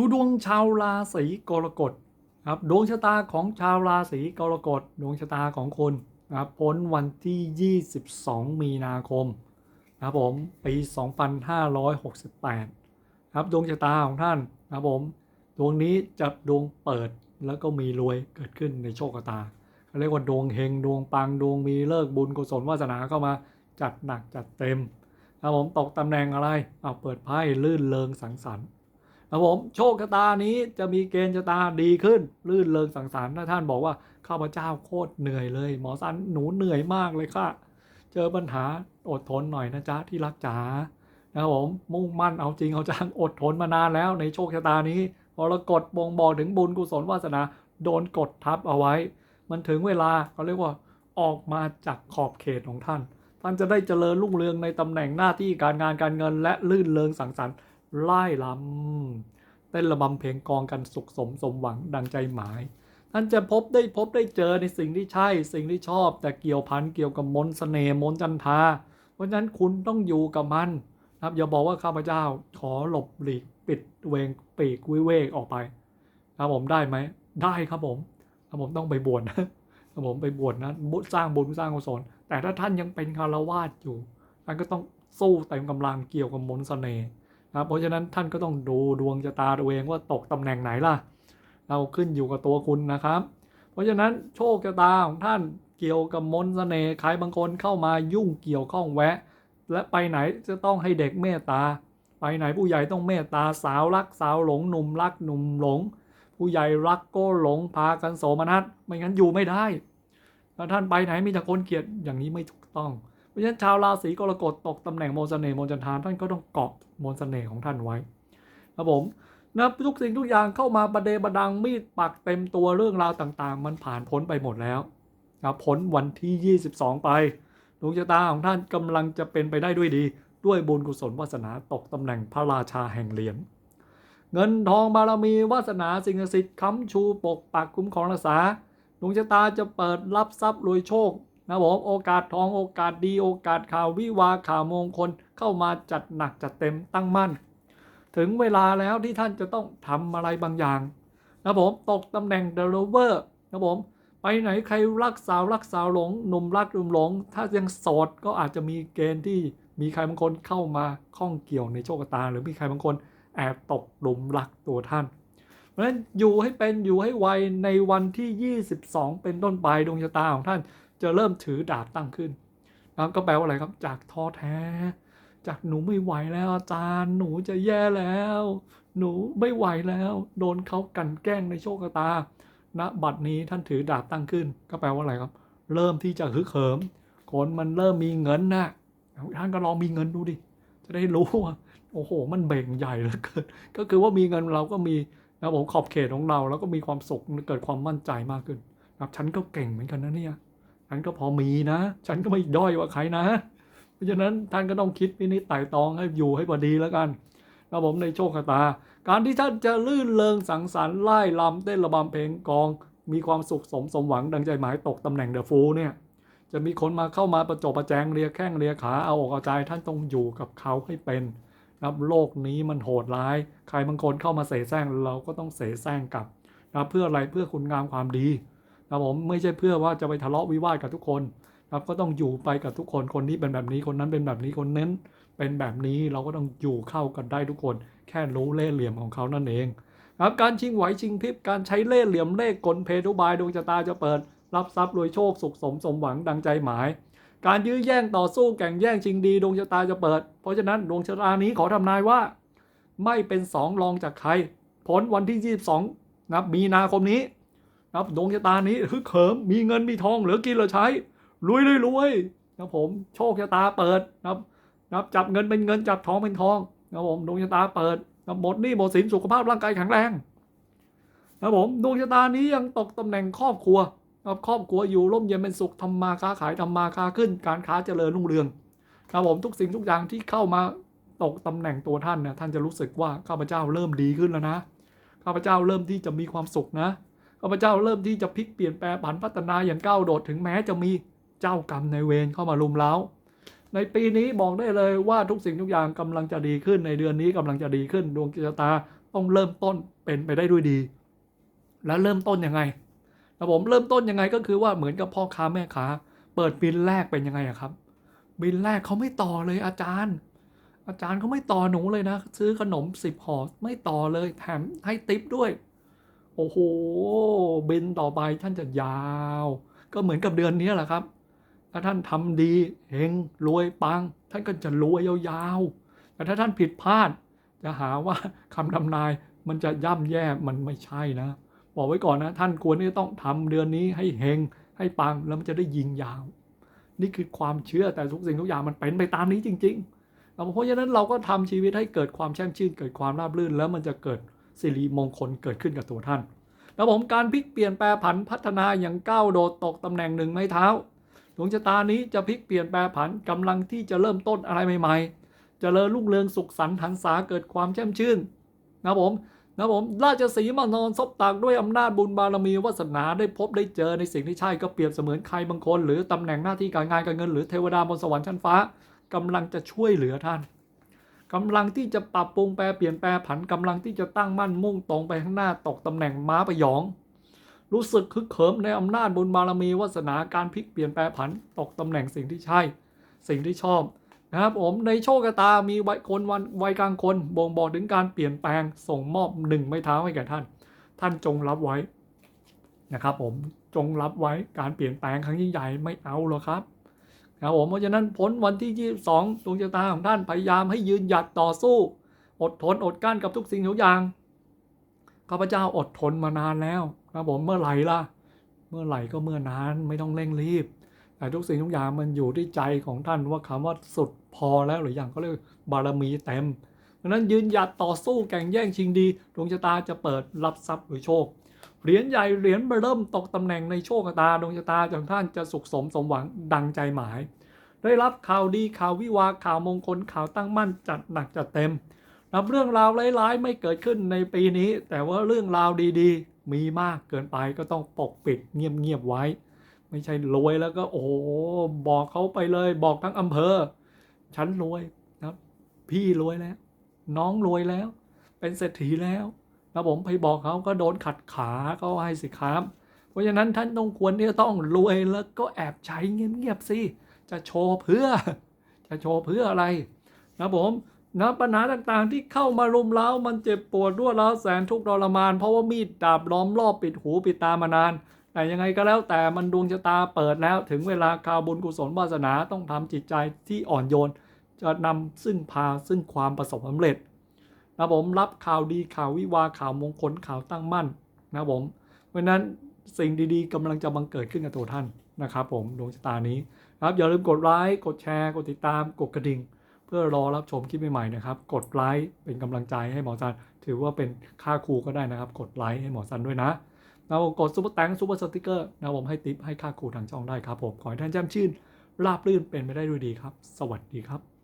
ดูดวงชาวราศีกรกฎครับดวงชะตาของชาวราศีกรกฎดวงชะตาของคุณนะครับพ้นวันที่ 22 มีนาคมนะครับผมปี 2568ครับดวงชะตาของท่านนะครับผมดวงนี้จะดวงเปิดแล้วก็มีรวยเกิดขึ้นในโชคชะตาเรียกว่าดวงเฮงดวงปังดวงมีเลิกบุญกุศลวาสนาเข้ามาจัดหนักจัดเต็มนะครับผมตกตำแหน่งอะไรเอาเปิดไพ่ลื่นเริงสังสรรค์ ครับผมโชคชะตานี้จะมีเกณฑ์ชะตาดีขึ้น ลื่นเริงสังสรรค์ถ้าท่านบอกว่าข้าพเจ้าโคตรเหนื่อยเลย หมอสันหนูเหนื่อยมากเลยค่ะ เจอปัญหาอดทนหน่อยนะจ๊ะที่รักจ๋านะครับผมมุ่งมั่นเอาจริงเอาจังอดทนมานานแล้วในโชคชะตานี้พอเรากดบ่งบอกถึงบุญกุศลวาสนาโดนกดทับเอาไว้ มันถึงเวลาเขาเรียกว่าออกมาจากขอบเขตของท่าน ท่านจะได้เจริญรุ่งเรืองในตำแหน่งหน้าที่การงานการเงิน และลื่นเริงสังสรรค์ ไล่ลำเต้นระบำเพลงกองกันสุขสมสมหวังดังใจหมาย ท่านจะพบได้พบได้เจอในสิ่งที่ใช่สิ่งที่ชอบ แต่เกี่ยวพันเกี่ยวกับมนต์เสน่ห์มนต์จันทา เพราะฉะนั้นคุณต้องอยู่กับมันนะครับอย่าบอกว่าข้าพเจ้าขอหลบหลีกปิดเวงปีกวิเวกออกไปครับผมได้ไหมได้ครับผมครับผมต้องไปบวชนะครับผมไปบวชนะบุสร้างบุญสร้างกุศลแต่ถ้าท่านยังเป็นคารวาสอยู่ท่านก็ต้องสู้เต็มกำลังเกี่ยวกับมนต์เสน่ห์ นะเพราะฉะนั้นท่านก็ต้องดูดวงชะตาตัวเองว่าตกตำแหน่งไหนล่ะ เราขึ้นอยู่กับตัวคุณนะครับ เพราะฉะนั้นโชคชะตาของท่านเกี่ยวกับมนต์เสน่ห์ใครบางคนเข้ามายุ่งเกี่ยวข้องแวะ และไปไหนจะต้องให้เด็กเมตตา ไปไหนผู้ใหญ่ต้องเมตตาสาวรักสาวหลงหนุ่มรักหนุ่มหลง ผู้ใหญ่รักก็หลงพากันโสมนัสไม่งั้นอยู่ไม่ได้ถ้าท่านไปไหนมีแต่คนเกลียดอย่างนี้ไม่ถูกต้อง ราะฉะนั้นชาวราศีกรกฎตกตำแหน่งมนต์เสน่ห์มนจันทานท่านก็ต้องเกาะมนต์เสน่ห์ของท่านไว้ครับผมนะทุกสิ่งทุกอย่างเข้ามาประเดประดังมีดปักเต็มตัวเรื่องราวต่างๆ มันผ่านพ้นไปหมดแล้วนะพ้นวันที่ 22 ไปดวงชะตาของท่านกำลังจะเป็นไปได้ด้วยดี ด้วยบุญกุศลวาสนาตกตำแหน่งพระราชาแห่งเหรียญเงินทองบารมีวาสนาสิ่งศักดิ์สิทธิ์ค้ำชูปกปักคุ้มครองรักษาดวงชะตาจะเปิดรับทรัพย์รวยโชค นะผมโอกาสทองโอกาสดีโอกาสข่าววิวาข่าวมงคลเข้ามาจัดหนักจัดเต็มตั้งมั่น ถึงเวลาแล้วที่ท่านจะต้องทำอะไรบางอย่างนะผมตกตำแหน่งเดลเวอร์นะผมไปไหนใครรักสาวรักสาวหลงหนุ่มรักหนุ่มหลง ถ้ายังโสดก็อาจจะมีเกณฑ์ที่มีใครบางคนเข้ามาข้องเกี่ยวในโชคชะตา หรือมีใครบางคนแอบตกหลุมรักตัวท่าน เพราะฉะนั้นอยู่ให้เป็นอยู่ให้ไวในวันที่ 22 เป็นต้นไปดวงชะตาของท่าน จะเริ่มถือดาบตั้งขึ้นนะครับก็แปลว่าอะไรครับ จากท้อแท้ จากหนูไม่ไหวแล้วอาจารย์หนูจะแย่แล้ว หนูไม่ไหวแล้ว โดนเขากันแกล้งในโชคชะตาณบัดนี้ท่านถือดาบตั้งขึ้น ก็แปลว่าอะไรครับ เริ่มที่จะฮึกเหิมคนมันเริ่มมีเงินนะท่านก็ลองมีเงินดูดิจะได้รู้ว่าโอ้โห มันเบ่งใหญ่เหลือเกินก็คือว่ามีเงินเราก็มีนะผมขอบเขตของเรา แล้วก็มีความสุขเกิดความมั่นใจมากขึ้นครับฉันก็เก่งเหมือนกันนะเนี่ย ฉันก็พอมีนะ ฉันก็ไม่ด้อยกว่าใครนะ เพราะฉะนั้นท่านก็ต้องคิดวินิจไต่ตองให้อยู่ให้พอดีแล้วกันนะผมในโชคชะตา การที่ท่านจะลื่นเริงสังสรรค์ไล่ลำเต้นระบำเพลงกอง มีความสุขสมสมหวังดังใจหมายตกตำแหน่งเดอะฟูเนี่ยจะมีคนมาเข้ามาประจบประแจงเรียแข้งเรียขาเอาอกเอาใจท่านต้องอยู่กับเขาให้เป็นนะครับโลกนี้มันโหดร้าย ใครบางคนเข้ามาเสแสร้งเราก็ต้องเสแสร้งกลับนะเพื่ออะไรเพื่อคุณงามความดี ครับผมไม่ใช่เพื่อว่าจะไปทะเลาะวิวาทกับทุกคนครับก็ต้องอยู่ไปกับทุกคนคนนี้เป็นแบบนี้คนนั้นเป็นแบบนี้คนนั้นเป็นแบบนี้เราก็ต้องอยู่เข้ากันได้ทุกคน แค่รู้เล่ห์เหลี่ยมของเขานั่นเองครับการชิงไหวชิงพริบการใช้เล่ห์เหลี่ยมเล่ห์กลเพทุบายดวงชะตาจะเปิด รับทรัพย์รวยโชคสุขสมสมหวังดังใจหมาย การยื้อแย่งต่อสู้แข่งแย่งชิงดีดวงชะตาจะเปิด เพราะฉะนั้นดวงชะตานี้ขอทำนายว่า ไม่เป็นสองรองจากใครผลวันที่ 22นะมีนาคมนี้ นะครับดวงชะตานี้ฮึกเหิมมีเงินมีทองเหลือกินเหลือใช้รวยเลยรวยนะผมโชคชะตาเปิดนะครับนะครับจับเงินเป็นเงินจับทองเป็นทองนะผมดวงชะตาเปิดนับหมดหนี้หมดสินสุขภาพร่างกายแข็งแรงนะผมดวงชะตานี้ยังตกตำแหน่งครอบครัวนะครับครอบครัวอยู่ร่มเย็นเป็นสุขทำมาค้าขายทำมาค้าขึ้น การค้าเจริญรุ่งเรืองนะผมทุกสิ่งทุกอย่างที่เข้ามาตกตำแหน่งตัวท่านเนี่ยท่านจะรู้สึกว่าข้าพเจ้าเริ่มดีขึ้นแล้วนะข้าพเจ้าเริ่มที่จะมีความสุขนะ ข้าพเจ้าเริ่มที่จะพลิกเปลี่ยนแปลงผันพัฒนาอย่างก้าวโดดถึงแม้จะมีเจ้ากรรมในเวรเข้ามาลุมเล้า ในปีนี้บอกได้เลยว่าทุกสิ่งทุกอย่างกำลังจะดีขึ้นในเดือนนี้กำลังจะดีขึ้น ดวงชะตาต้องเริ่มต้นเป็นไปได้ด้วยดี แล้วเริ่มต้นยังไงนะผมเริ่มต้นยังไงก็คือว่าเหมือนกับพ่อค้าแม่ค้าเปิดบินแรกเป็นยังไงอะครับ บินแรกเขาไม่ต่อเลยอาจารย์ อาจารย์เขาไม่ต่อหนูเลยนะ ซื้อขนมสิบห่อไม่ต่อเลยแถมให้ติปด้วย โอ้โหบินต่อไปท่านจะยาว ก็เหมือนกับเดือนนี้แหละครับ ถ้าท่านทำดีเฮงรวยปัง ท่านก็จะรวยยาวๆ แต่ถ้าท่านผิดพลาด จะหาว่าคำทำนายมันจะย่ำแย่มันไม่ใช่นะ บอกไว้ก่อนนะ ท่านควรที่จะต้องทำเดือนนี้ให้เฮงให้ปังแล้วมันจะได้ยิงยาว นี่คือความเชื่อแต่ทุกสิ่งทุกอย่างมันเป็นไปตามนี้จริงๆแล้วเพราะฉะนั้นเราก็ทำชีวิตให้เกิดความแช่มชื่นเกิดความราบรื่นแล้วมันจะเกิด สิริมงคลเกิดขึ้นกับตัวท่านแล้วผมการพลิกเปลี่ยนแปลผันพัฒนาอย่างก้าวโดดตกตำแหน่งหนึ่งไม้เท้าดวงชะตานี้จะพลิกเปลี่ยนแปลผันกำลังที่จะเริ่มต้นอะไรใหม่ๆจเจริญรุ่งเรืองสุขสันต์หันษาเกิดความแช่มชื่นนะผมนะผมราชสีมานอนซบตากด้วยอำนาจบุญบารมีวาสนาได้พบได้เจอในสิ่งที่ใช่ก็เปรียบเสมือนใครบางคน หรือตำแหน่งหน้าที่การงานการเงินหรือเทวดาบนสวรรค์ชั้นฟ้ากำลังจะช่วยเหลือท่าน กำลังที่จะปรับปรุงแปลเปลี่ยนแปลผันกำลังที่จะตั้งมั่นมุ่งตรงไปข้างหน้าตกตำแหน่งม้าประยอง รู้สึกคึกเขิมในอำนาจบุญบารมีวาสนาการพลิกเปลี่ยนแปลผันตกตำแหน่งสิ่งที่ใช่ สิ่งที่ชอบนะครับผมในโชคชะตามีวัยคนวันวัยกลางคนบ่งบอกถึงการเปลี่ยนแปลงส่งมอบหนึ่งไม้เท้าให้แก่ท่าน ท่านจงรับไว้นะครับผมจงรับไว้การเปลี่ยนแปลงครั้งยิ่งใหญ่ไม่เอาหรอกครับ ครับผมเพราะฉะนั้นพ้นวันที่ 22ดวงชะตาของท่านพยายามให้ยืนหยัดต่อสู้ อดทนอดกั้นกับทุกสิ่งทุกอย่างข้าพเจ้าอดทนมานานแล้วครับผมเมื่อไหร่ล่ะ เมื่อไหร่ก็เมื่อนานไม่ต้องเร่งรีบ แต่ทุกสิ่งทุกอย่างมันอยู่ที่ใจของท่านว่าคำว่าสุดพอแล้วหรือยังก็เรียกบารมีเต็มดังนั้นยืนหยัดต่อสู้แข่งแย่งชิงดีดวงชะตาจะเปิดรับทรัพย์หรือโชค เหรียญใหญ่เหรียญเริ่มตกตำแหน่งในโชคตาดวงชะตาของท่านจะสุขสมสมหวังดังใจหมาย ได้รับข่าวดีข่าววิวาข่าวมงคลข่าวตั้งมั่นจัดหนักจัดเต็มนับเรื่องราวร้ายๆ ไม่เกิดขึ้นในปีนี้ แต่ว่าเรื่องราวดีๆ มีมากเกินไปก็ต้องปกปิดเงียบๆไว้ ไม่ใช่รวยแล้วก็โอ้โบอกเขาไปเลยบอกทั้งอำเภอ ฉันรวยนะครับพี่รวยแล้ว น้องรวยแล้ว เป็นเศรษฐีแล้ว นะผมไปบอกเขาก็โดนขัดขาก็ให้สิครับ เพราะฉะนั้นท่านต้องควรที่จะต้องรวยแล้วก็แอบใช้เงียบๆสิจะโชว์เพื่อ จะโชว์เพื่ออะไร นะผมนะปัญหาต่างๆที่เข้ามารุมเร้ามันเจ็บปวดรวดร้าวแสนทุกข์ทรมาน เพราะว่ามีดดาบล้อมรอบปิดหูปิดตามานาน แต่ยังไงก็แล้วแต่มันดวงชะตาเปิดแล้ว ถึงเวลาข่าวบุญกุศลวาสนาต้องทำจิตใจที่อ่อนโยน จะนำซึ่งพาซึ่งความประสบความสำเร็จ นะผมรับข่าวดีข่าววิวาข่าวมงคลข่าวตั้งมั่นนะผมเพราะฉะนั้นสิ่งดีๆกำลังจะบังเกิดขึ้นกับตัวท่านนะครับ ผมดวงชะตานี้นะครับอย่าลืมกดไลค์กดแชร์กดติดตามกดกระดิ่ง เพื่อรอรับชมคลิปใหม่ๆนะครับ กดไลค์เป็นกำลังใจให้หมอซันถือว่าเป็นค่าครูก็ได้นะครับ กดไลค์ให้หมอซันด้วยนะนะผมกดซุปเปอร์แตงซุปเปอร์สติกเกอร์นะผมให้ติปให้ค่าครูทางช่องได้ครับผมขอให้ท่านแจ่มชื่นราบรื่นเป็นไปได้ด้วยดีครับ สวัสดีครับ